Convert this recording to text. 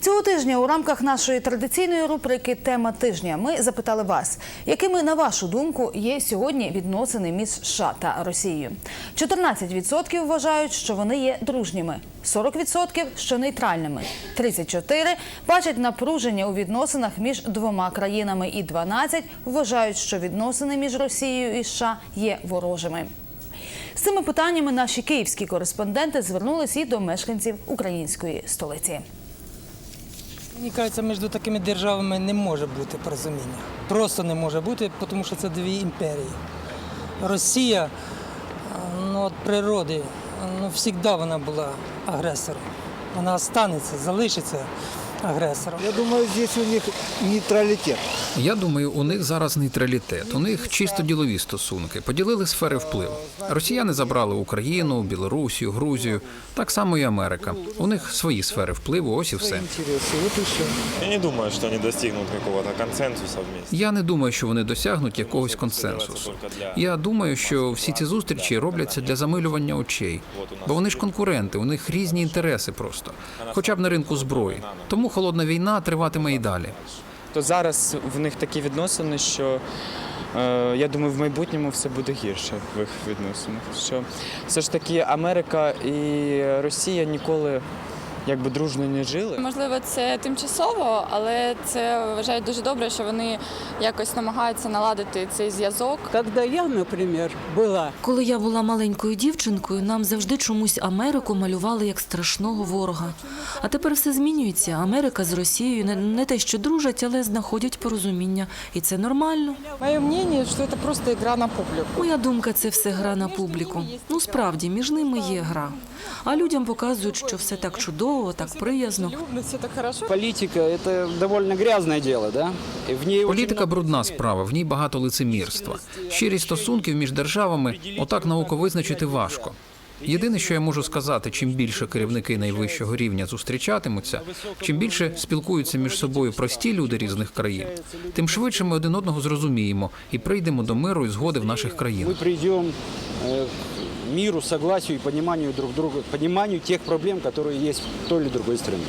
Цього тижня у рамках нашої традиційної рубрики Тема тижня ми запитали вас, якими на вашу думку є сьогодні відносини між США та Росією. 14% вважають, що вони є дружніми, 40% – що нейтральними, 34% бачать напруження у відносинах між двома країнами, і 12% вважають, що відносини між Росією і США є ворожими. З цими питаннями наші київські кореспонденти звернулись і до мешканців української столиці. Мені кажеться, між такими державами не може бути порозуміння. Просто не може бути, тому що це дві імперії. Росія ну, від природи, ну, завжди вона була агресором. Вона останеться, залишиться агресором. Я думаю, здесь у них нейтралитет. Я думаю, у них зараз нейтралітет. У них чисто ділові стосунки, поділили сфери впливу. Росіяни забрали Україну, Білорусію, Грузію, так само і Америка. У них свої сфери впливу. Ось і все. Я не думаю, что они достигнут какого-то консенсуса вместе. Я не думаю, що вони досягнуть якогось консенсусу. Я думаю, що всі ці зустрічі робляться для замилювання очей, бо вони ж конкуренти, у них різні інтереси просто, хоча б на ринку зброї. Тому холодна війна триватиме і далі. то зараз в них такі відносини, що е, я думаю, в майбутньому все буде гірше в їх відносинах. Що все ж таки Америка і Росія ніколи якби дружно не жили. Можливо, це тимчасово, але це вважаю дуже добре, що вони якось намагаються наладити цей зв'язок. Когда я, например, была Коли я була маленькою дівчинкою, нам завжди чомусь Америку малювали як страшного ворога. А тепер все змінюється. Америка з Росією не, не те, що дружать, але знаходять порозуміння. І це нормально. мое мнение, что это просто игра на публику. Моя думка, це все гра на публіку. Ну справді, між ними є гра. А людям показують, що все так чудово, так приязно. Любность это хорошо. Политика – это довольно грязное дело, да? И в ней очень Політика брудна справа, в ній багато лицемірства. Щирість стосунків між державами отак на око визначити важко. Єдине, що я можу сказати, чим більше керівники найвищого рівня зустрічатимуться, чим більше спілкуються між собою прості люди різних країн, тим швидше ми один одного зрозуміємо і прийдемо до миру і згоди в наших мы країнах. придем э, к миру, согласию и пониманию друг друга, пониманию тех проблем, которые есть в той или другой стране.